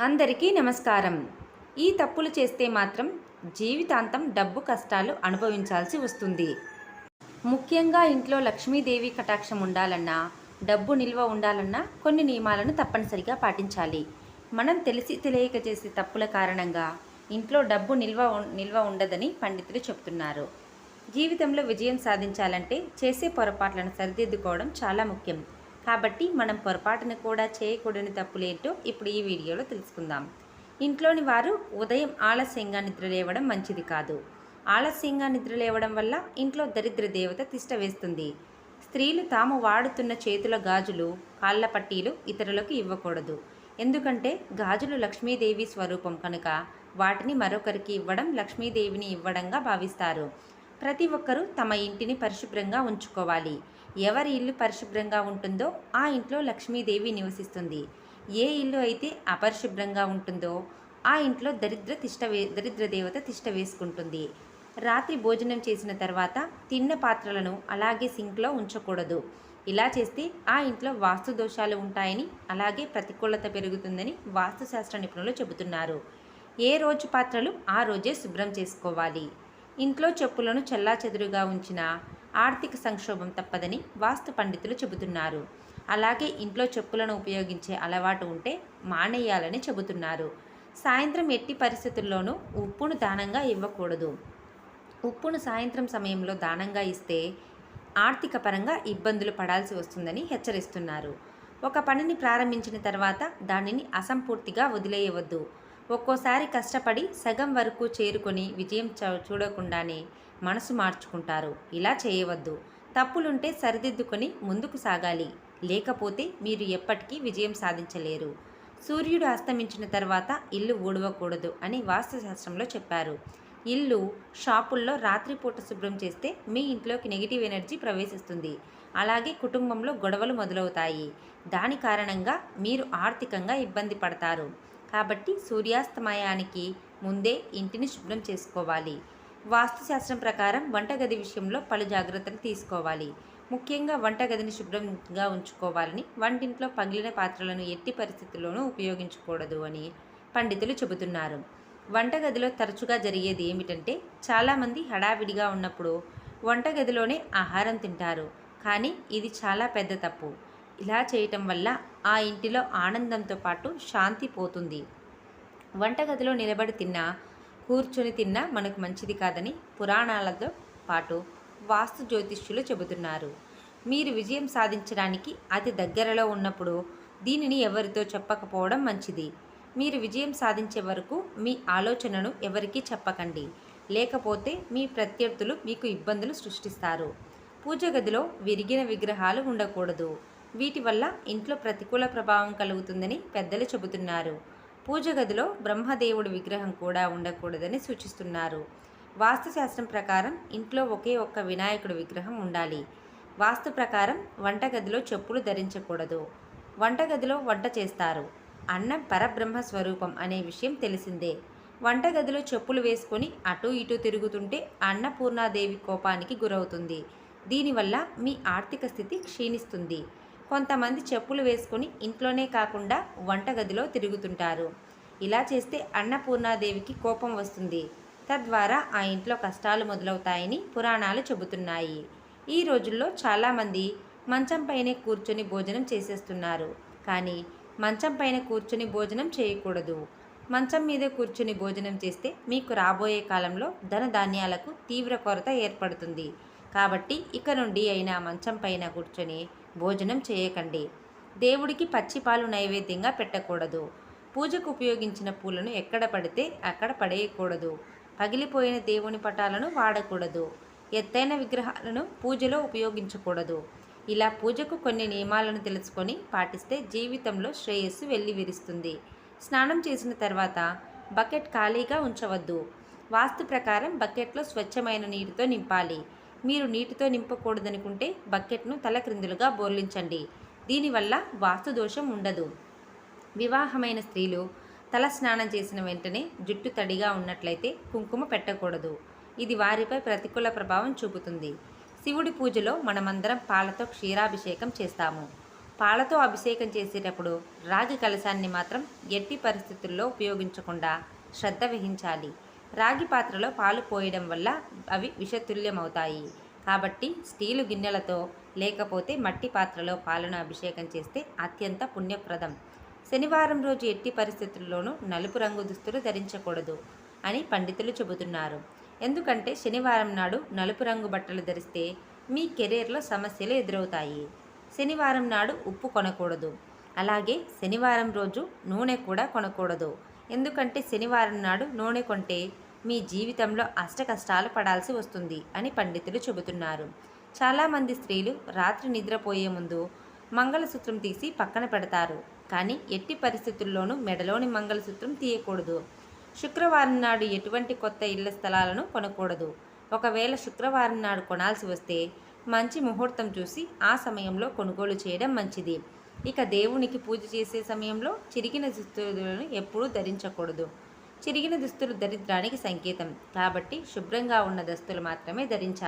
అందరికీ నమస్కారం. ఈ తప్పులు చేస్తే మాత్రం జీవితాంతం డబ్బు కష్టాలు అనుభవించాల్సి వస్తుంది. ముఖ్యంగా ఇంట్లో లక్ష్మీదేవి కటాక్షం ఉండాలన్నా డబ్బు నిల్వ ఉండాలన్నా కొన్ని నియమాలను తప్పనిసరిగా పాటించాలి. మనం తెలిసి తెలియక చేసే తప్పుల కారణంగా ఇంట్లో డబ్బు నిల్వ ఉం- నిల్వ ఉండదని పండితులు చెప్తున్నారు జీవితంలో విజయం సాధించాలంటే చేసే పొరపాట్లను సరిదిద్దుకోవడం చాలా ముఖ్యం. కాబట్టి మనం పొరపాటును కూడా చేయకూడని తప్పులేంటో ఇప్పుడు ఈ వీడియోలో తెలుసుకుందాం. ఇంట్లోని వారు ఉదయం ఆలస్యంగా నిద్ర లేవడం మంచిది కాదు. ఆలస్యంగా నిద్ర లేవడం వల్ల ఇంట్లో దరిద్ర దేవత తిష్ట వేస్తుంది. స్త్రీలు తాము వాడుతున్న చేతుల గాజులు కాళ్ళ పట్టీలు ఇతరులకు ఇవ్వకూడదు. ఎందుకంటే గాజులు లక్ష్మీదేవి స్వరూపం కనుక వాటిని మరొకరికి ఇవ్వడం లక్ష్మీదేవిని ఇవ్వడంగా భావిస్తారు. ప్రతి ఒక్కరూ తమ ఇంటిని పరిశుభ్రంగా ఉంచుకోవాలి. ఎవరి ఇల్లు పరిశుభ్రంగా ఉంటుందో ఆ ఇంట్లో లక్ష్మీదేవి నివసిస్తుంది. ఏ ఇల్లు అయితే అపరిశుభ్రంగా ఉంటుందో ఆ ఇంట్లో దరిద్ర తిష్ట వే దరిద్ర దేవత తిష్ట వేసుకుంటుంది. రాత్రి భోజనం చేసిన తర్వాత తిన్న పాత్రలను అలాగే సింక్లో ఉంచకూడదు. ఇలా చేస్తే ఆ ఇంట్లో వాస్తు దోషాలు ఉంటాయని అలాగే ప్రతికూలత పెరుగుతుందని వాస్తుశాస్త్ర నిపుణులు చెబుతున్నారు. ఏ రోజు పాత్రలు ఆ రోజే శుభ్రం చేసుకోవాలి. ఇంట్లో చెప్పులను చెల్లాచెదురుగా ఉంచిన ఆర్థిక సంక్షోభం తప్పదని వాస్తు పండితులు చెబుతున్నారు. అలాగే ఇంట్లో చెప్పులను ఉపయోగించే అలవాటు ఉంటే మానేయాలని చెబుతున్నారు. సాయంత్రం ఎట్టి పరిస్థితుల్లోనూ ఉప్పును దానంగా ఇవ్వకూడదు. ఉప్పును సాయంత్రం సమయంలో దానంగా ఇస్తే ఆర్థిక పరంగా ఇబ్బందులు పడాల్సి వస్తుందని హెచ్చరిస్తున్నారు. ఒక పనిని ప్రారంభించిన తర్వాత దానిని అసంపూర్తిగా వదిలేయవద్దు. ఒక్కోసారి కష్టపడి సగం వరకు చేరుకొని విజయం చ- చూడకుండానే మనసు మార్చుకుంటారు. ఇలా చేయవద్దు. తప్పులుంటే సరిదిద్దుకొని ముందుకు సాగాలి. లేకపోతే మీరు ఎప్పటికీ విజయం సాధించలేరు. సూర్యుడు అస్తమించిన తర్వాత ఇల్లు ఊడవకూడదు అని వాస్తుశాస్త్రంలో చెప్పారు. ఇల్లు షాపుల్లో రాత్రిపూట శుభ్రం చేస్తే మీ ఇంట్లోకి నెగిటివ్ ఎనర్జీ ప్రవేశిస్తుంది. అలాగే కుటుంబంలో గొడవలు మొదలవుతాయి. దాని కారణంగా మీరు ఆర్థికంగా ఇబ్బంది పడతారు. కాబట్టి సూర్యాస్తమయానికి ముందే ఇంటిని శుభ్రం చేసుకోవాలి. వాస్తుశాస్త్రం ప్రకారం వంటగది విషయంలో పలు జాగ్రత్తలు తీసుకోవాలి. ముఖ్యంగా వంటగదిని శుభ్రంగా ఉంచుకోవాలని వంటింట్లో పగిలిన పాత్రలను ఎట్టి పరిస్థితుల్లోనూ ఉపయోగించకూడదు అని పండితులు చెబుతున్నారు. వంటగదిలో తరచుగా జరిగేది ఏమిటంటే చాలామంది హడావిడిగా ఉన్నప్పుడు వంటగదిలోనే ఆహారం తింటారు. కానీ ఇది చాలా పెద్ద తప్పు. ఇలా చేయటం వల్ల ఆ ఇంటిలో ఆనందంతో పాటు శాంతి పోతుంది. వంటగదిలో నిలబడి తిన్నా కూర్చొని తిన్నా మనకు మంచిది కాదని పురాణాలతో పాటు వాస్తు జ్యోతిష్యులు చెబుతున్నారు. మీరు విజయం సాధించడానికి అతి దగ్గరలో ఉన్నప్పుడు దీనిని ఎవరితో చెప్పకపోవడం మంచిది. మీరు విజయం సాధించే వరకు మీ ఆలోచనను ఎవరికీ చెప్పకండి. లేకపోతే మీ ప్రత్యర్థులు మీకు ఇబ్బందులు సృష్టిస్తారు. పూజ గదిలో విరిగిన విగ్రహాలు ఉండకూడదు. వీటి వల్ల ఇంట్లో ప్రతికూల ప్రభావం కలుగుతుందని పెద్దలు చెబుతున్నారు. పూజ గదిలో బ్రహ్మదేవుడి విగ్రహం కూడా ఉండకూడదని సూచిస్తున్నారు. వాస్తుశాస్త్రం ప్రకారం ఇంట్లో ఒకే ఒక్క వినాయకుడి విగ్రహం ఉండాలి. వాస్తు ప్రకారం వంటగదిలో చెప్పులు ధరించకూడదు. వంటగదిలో వంట చేస్తారు. అన్నం పరబ్రహ్మ స్వరూపం అనే విషయం తెలిసిందే. వంటగదిలో చెప్పులు వేసుకొని అటు ఇటు తిరుగుతుంటే అన్నపూర్ణాదేవి కోపానికి గురవుతుంది. దీనివల్ల మీ ఆర్థిక స్థితి క్షీణిస్తుంది. కొంతమంది చెప్పులు వేసుకుని ఇంట్లోనే కాకుండా వంటగదిలో తిరుగుతుంటారు. ఇలా చేస్తే అన్నపూర్ణాదేవికి కోపం వస్తుంది. తద్వారా ఆ ఇంట్లో కష్టాలు మొదలవుతాయని పురాణాలు చెబుతున్నాయి. ఈ రోజుల్లో చాలామంది మంచం పైనే కూర్చొని భోజనం చేసేస్తున్నారు. కానీ మంచం పైన కూర్చొని భోజనం చేయకూడదు. మంచం మీద కూర్చొని భోజనం చేస్తే మీకు రాబోయే కాలంలో ధన ధాన్యాలకు తీవ్ర కొరత ఏర్పడుతుంది. కాబట్టి ఇక నుండి అయినా మంచం పైన కూర్చొని భోజనం చేయకండి. దేవుడికి పచ్చిపాలు నైవేద్యంగా పెట్టకూడదు. పూజకు ఉపయోగించిన పూలను ఎక్కడ పడితే అక్కడ పడేయకూడదు. పగిలిపోయిన దేవుని పటాలను వాడకూడదు. ఎత్తైన విగ్రహాలను పూజలో ఉపయోగించకూడదు. ఇలా పూజకు కొన్ని నియమాలను తెలుసుకొని పాటిస్తే జీవితంలో శ్రేయస్సు వెళ్ళి విరుస్తుంది స్నానం చేసిన తర్వాత బకెట్ ఖాళీగా ఉంచవద్దు. వాస్తు ప్రకారం బకెట్లో స్వచ్ఛమైన నీటితో నింపాలి. మీరు నీటితో నింపకూడదనుకుంటే బకెట్ను తలక్రిందులుగా బోర్లించండి. దీనివల్ల వాస్తు దోషం ఉండదు. వివాహమైన స్త్రీలు తల స్నానం చేసిన వెంటనే జుట్టు తడిగా ఉన్నట్లయితే కుంకుమ పెట్టకూడదు. ఇది వారిపై ప్రతికూల ప్రభావం చూపుతుంది. శివుడి పూజలో మనమందరం పాలతో క్షీరాభిషేకం చేస్తాము. పాలతో అభిషేకం చేసేటప్పుడు రాగి కలశాన్ని మాత్రం ఎట్టి పరిస్థితుల్లో ఉపయోగించకుండా శ్రద్ధ వహించాలి. రాగి పాత్రలో పాలు పోయడం వల్ల అవి విషతుల్యమవుతాయి. కాబట్టి స్టీలు గిన్నెలతో లేకపోతే మట్టి పాత్రలో పాలను అభిషేకం చేస్తే అత్యంత పుణ్యప్రదం. శనివారం రోజు ఎట్టి పరిస్థితుల్లోనూ నలుపు రంగు దుస్తులు ధరించకూడదు అని పండితులు చెబుతున్నారు. ఎందుకంటే శనివారం నాడు నలుపు రంగు బట్టలు ధరిస్తే మీ కెరీర్లో సమస్యలు ఎదురవుతాయి. శనివారం నాడు ఉప్పు కొనకూడదు. అలాగే శనివారం రోజు నూనె కూడా కొనకూడదు. ఎందుకంటే శనివారం నాడు నూనె కొంటే మీ జీవితంలో అష్ట కష్టాలు పడాల్సి వస్తుంది అని పండితులు చెబుతున్నారు. చాలామంది స్త్రీలు రాత్రి నిద్రపోయే ముందు మంగళసూత్రం తీసి పక్కన పెడతారు. కానీ ఎట్టి పరిస్థితుల్లోనూ మెడలోని మంగళసూత్రం తీయకూడదు. శుక్రవారం నాడు ఎటువంటి కొత్త ఇళ్ళ స్థలాలను కొనకూడదు. ఒకవేళ శుక్రవారం నాడు కొనాల్సి వస్తే మంచి ముహూర్తం చూసి ఆ సమయంలో కొనుగోలు చేయడం మంచిది. ఇక దేవునికి పూజ చేసే సమయంలో చిరిగిన దుస్తులను ఎప్పుడూ ధరించకూడదు. చిరిగిన దుస్తులు దరిద్రానికి సంకేతం. కాబట్టి శుభ్రంగా ఉన్న దుస్తులు మాత్రమే ధరించాలి.